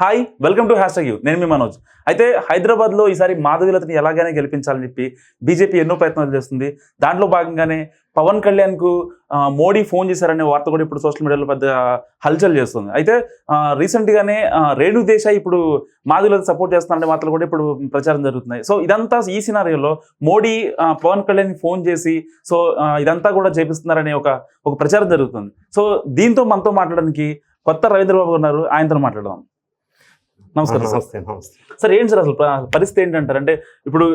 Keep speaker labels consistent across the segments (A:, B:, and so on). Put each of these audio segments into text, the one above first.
A: Hi welcome to Hash U నేను మీ మనోజ్. అయితే హైదరాబాద్లో ఈసారి మాధవీలతని ఎలాగైనా గెలిపించాలని చెప్పి బీజేపీ ఎన్నో ప్రయత్నాలు చేస్తుంది. దాంట్లో భాగంగానే పవన్ కళ్యాణ్కు మోడీ ఫోన్ చేశారనే వార్త కూడా ఇప్పుడు సోషల్ మీడియాలో పెద్ద హల్చల్ చేస్తుంది. అయితే రీసెంట్గానే రేణు దేశాయ్ ఇప్పుడు మాధవీలత సపోర్ట్ చేస్తున్నారనే వార్తలు కూడా ఇప్పుడు ప్రచారం జరుగుతున్నాయి. సో ఇదంతా ఈ సినారియోలో మోడీ పవన్ కళ్యాణ్ ఫోన్ చేసి సో ఇదంతా కూడా చేపిస్తున్నారనే ఒక ఒక ప్రచారం జరుగుతుంది. సో దీంతో మనతో మాట్లాడడానికి కొత్త రవీంద్ర బాబు ఉన్నారు. ఆయనతో మాట్లాడదాం. నమస్కారం
B: నమస్తే నమస్తే.
A: సార్ ఏంటి సార్ అసలు పరిస్థితి ఏంటంటారు? అంటే ఇప్పుడు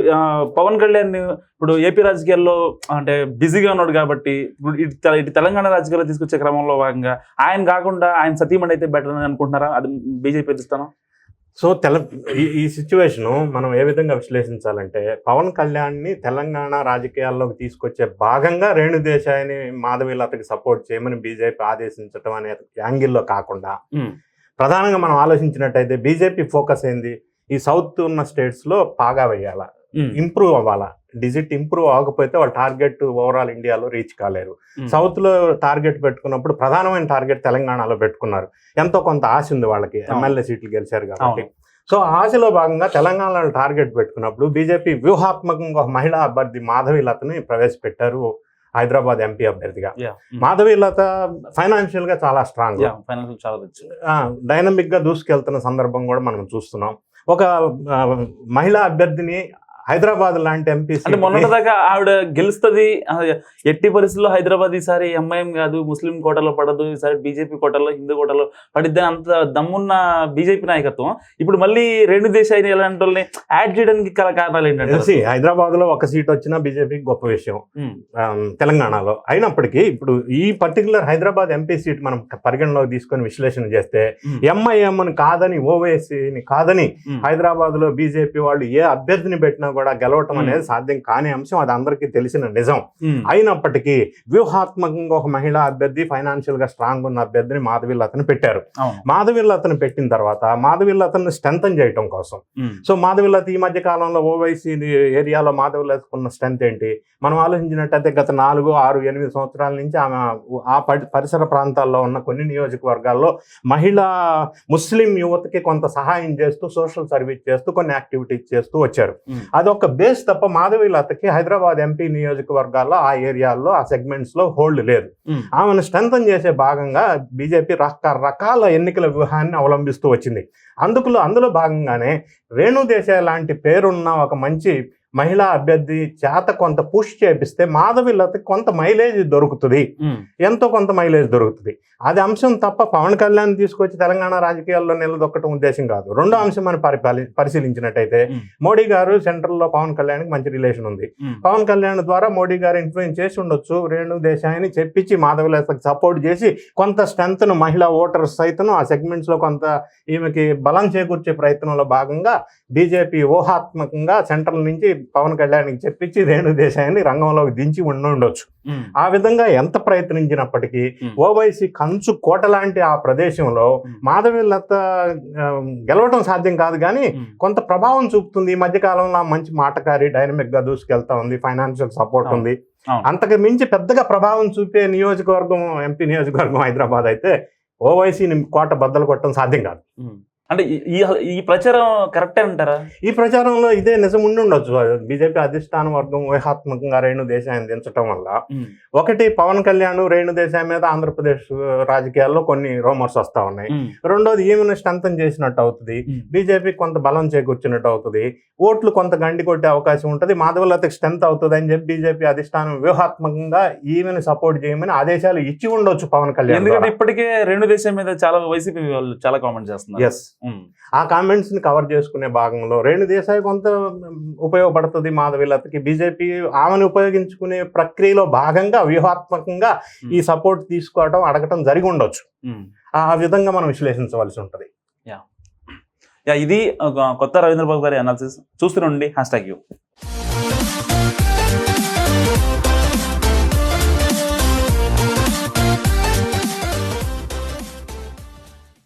A: పవన్ కళ్యాణ్ ఇప్పుడు ఏపీ రాజకీయాల్లో అంటే బిజీగా ఉన్నాడు కాబట్టి ఇప్పుడు ఇటు తెలంగాణ రాజకీయాల్లో తీసుకొచ్చే క్రమంలో భాగంగా ఆయన కాకుండా ఆయన సతీమణి అయితే బెటర్ అని అనుకుంటున్నారా? అది బీజేపీ ఎదుస్తాను
B: సో తెల ఈ సిచ్యువేషన్ మనం ఏ విధంగా విశ్లేషించాలంటే పవన్ కళ్యాణ్ని తెలంగాణ రాజకీయాల్లోకి తీసుకొచ్చే భాగంగా రేణు దేశాయిని మాధవీలతకి సపోర్ట్ చేయమని బీజేపీ ఆదేశించడం అనే యాంగిల్లో కాకుండా ప్రధానంగా మనం ఆలోచించినట్టయితే బీజేపీ ఫోకస్ ఏంది? ఈ సౌత్ ఉన్న స్టేట్స్లో పాగా వేయాల? ఇంప్రూవ్ అవ్వాలా? డిజిట్ ఇంప్రూవ్ అవ్వకపోతే వాళ్ళ టార్గెట్ ఓవరాల్ ఇండియాలో రీచ్ కాలేరు. సౌత్లో టార్గెట్ పెట్టుకున్నప్పుడు ప్రధానమైన టార్గెట్ తెలంగాణలో పెట్టుకున్నారు. ఎంతో కొంత ఆశ ఉంది వాళ్ళకి. ఎమ్మెల్యే సీట్లు గెలిచారు కాబట్టి. సో ఆశలో భాగంగా తెలంగాణలో టార్గెట్ పెట్టుకున్నప్పుడు బీజేపీ వ్యూహాత్మకంగా ఒక మహిళా అభ్యర్థి మాధవి లతని ప్రవేశపెట్టారు. హైదరాబాద్ ఎంపీ అభ్యర్థిగా. మాధవి లత ఫైనాన్షియల్గా చాలా స్ట్రాంగ్ డైనమిక్గా దూసుకెళ్తున్న సందర్భం కూడా మనం చూస్తున్నాం. ఒక మహిళా అభ్యర్థిని హైదరాబాద్ లాంటి ఎంపీ
A: అంటే మొన్నటిదాకా ఆవిడ గెలుస్తుంది. ఎట్టి పరిస్థితుల్లో హైదరాబాద్ ఈసారి ఎంఐఎం కాదు ముస్లిం కోటలో పడదు ఈసారి బీజేపీ కోటలో హిందూ కోటలో పడిద్ది అని అంత దమ్మున్న బీజేపీ నాయకత్వం. ఇప్పుడు మళ్ళీ రెండు దేశాలు ఎలాంటి వాళ్ళని యాడ్ చేయడానికి గల కారణాలు ఏంటంటే
B: హైదరాబాద్లో ఒక సీట్ వచ్చినా బీజేపీకి గొప్ప విషయం. తెలంగాణలో. అయినప్పటికీ ఇప్పుడు ఈ పర్టికులర్ హైదరాబాద్ ఎంపీ సీట్ మనం పరిగణలోకి తీసుకొని విశ్లేషణ చేస్తే ఎంఐఎం ని కాదని ఓవైసీని కాదని హైదరాబాద్లో బీజేపీ వాళ్ళు ఏ అభ్యర్థిని పెట్టినా కూడా గెలవటం. అనేది సాధ్యం కాని అంశం అది అందరికీ తెలిసిన నిజం. అయినప్పటికీ వ్యూహాత్మకంగా ఒక మహిళా అభ్యర్థి ఫైనాన్షియల్గా స్ట్రాంగ్ ఉన్న అభ్యర్థిని మాధవి లతను పెట్టారు.
A: అవును.
B: మాధవి లతను పెట్టిన తర్వాత మాధవి లతను స్ట్రెంథన్ చేయటం కోసం. సో మాధవి లత ఈ మధ్య కాలంలో ఓవైసీ ఏరియాలో మాధవి లతకు ఉన్న స్ట్రెంత్ ఏంటి? మనం ఆలోచించినట్టయితే గత నాలుగు ఆరు ఎనిమిది సంవత్సరాల నుంచి ఆమె ఆ పరి- పరిసర ప్రాంతాల్లో ఉన్న కొన్ని నియోజకవర్గాల్లో మహిళా ముస్లిం యువతకి కొంత సహాయం చేస్తూ సోషల్ సర్వీస్ చేస్తూ కొన్ని యాక్టివిటీస్ చేస్తూ వచ్చారు. అదొక బేస్ తప్ప మాధవి లతకి హైదరాబాద్ ఎంపీ నియోజకవర్గాల్లో ఆ ఏరియాల్లో ఆ సెగ్మెంట్స్లో హోల్డ్ లేదు. ఆమెను స్ట్రెంథన్ చేసే భాగంగా బీజేపీ రకరకాల ఎన్నికల వ్యూహాన్ని అవలంబిస్తూ వచ్చింది అందుకులో అందులో భాగంగానే రేణు దేశాయ్ లాంటి పేరున్న ఒక మంచి మహిళా అభ్యర్థి చేత కొంత పుష్ చేపిస్తే మాధవి లతకి కొంత మైలేజ్ దొరుకుతుంది. ఎంతో కొంత మైలేజ్ దొరుకుతుంది అది అంశం తప్ప పవన్ కళ్యాణ్ తీసుకొచ్చి తెలంగాణ రాజకీయాల్లో నిలదొక్కటం ఉద్దేశం కాదు రెండో అంశం మనం పరిపాలి పరిశీలించినట్టయితే. మోడీ గారు సెంట్రల్లో పవన్ కళ్యాణ్కి మంచి రిలేషన్ ఉంది. పవన్ కళ్యాణ్ ద్వారా మోడీ గారు ఇన్ఫ్లుయెన్స్ చేసి ఉండొచ్చు రేణు దేశాయిని చెప్పించి మాధవలతకు సపోర్ట్ చేసి కొంత స్ట్రెంత్ను మహిళా ఓటర్స్ సైతం ఆ సెగ్మెంట్స్లో కొంత ఈమెకి బలం చేకూర్చే ప్రయత్నంలో భాగంగా బీజేపీ ఊహాత్మకంగా సెంట్రల్ నుంచి పవన్ కళ్యాణ్కి చెప్పించి రేణు దేశాయిని రంగంలోకి దించి ఉండి ఉండొచ్చు. ఆ విధంగా ఎంత ప్రయత్నించినప్పటికీ. ఓవైసీ కంచు కోట లాంటి ఆ ప్రదేశంలో. మాధవి లత ఆ, గెలవటం సాధ్యం కాదు కానీ. కొంత ప్రభావం చూపుతుంది ఈ మధ్య కాలంలో ఆ మంచి మాటకారి డైనమిక్గా దూసుకెళ్తా ఉంది ఫైనాన్షియల్ సపోర్ట్. ఉంది. అంతకు మించి పెద్దగా ప్రభావం చూపే నియోజకవర్గం ఎంపీ నియోజకవర్గం హైదరాబాద్ అయితే ఓవైసీని కోట బద్దలు కొట్టడం సాధ్యం కాదు.
A: అంటే ఈ- ఈ ప్రచారం కరెక్టే అంటారా?
B: ఈ ప్రచారంలో ఇదే నిజం ఉండి ఉండొచ్చు. బీజేపీ అధిష్టాన వర్గం వ్యూహాత్మకంగా రేణు దేశాన్ని దించడం వల్ల. ఒకటి పవన్ కళ్యాణ్ రేణు దేశాయ్ మీద ఆంధ్రప్రదేశ్ రాజకీయాల్లో కొన్ని రోమర్స్ వస్తా ఉన్నాయి. రెండోది ఈమెను స్ట్రెంథన్ చేసినట్టు అవుతుంది. బీజేపీ కొంత బలం చేకూర్చినట్టు అవుతుంది. ఓట్లు కొంత గండి కొట్టే అవకాశం ఉంటుంది. మాధవలతకి స్ట్రెంత్ అవుతుంది అని చెప్పి బీజేపీ అధిష్టానం వ్యూహాత్మకంగా ఈమెను సపోర్ట్ చేయమని ఆదేశాలు ఇచ్చి ఉండొచ్చు పవన్ కళ్యాణ్
A: ఎందుకంటే ఇప్పటికే రెండు దేశం మీద చాలా వైసీపీ వాళ్ళు చాలా కామెంట్ చేస్తున్నారు.
B: ఎస్. ఆ కామెంట్స్ని కవర్ చేసుకునే భాగంలో రేణు దేశాయ్ కొంత ఉపయోగపడుతుంది మాధవీలతకి బీజేపీ ఆమెను ఉపయోగించుకునే ప్రక్రియలో భాగంగా వ్యూహాత్మకంగా ఈ సపోర్ట్ తీసుకోవడం అడగటం జరిగి ఉండొచ్చు. ఆ విధంగా మనం విశ్లేషించవలసి ఉంటుంది.
A: యా. ఇది కొత్త రవీంద్ర బాబు గారి అనాలిసిస్ చూస్తుండండి హ్యాష్ ట్యాగ్ యూ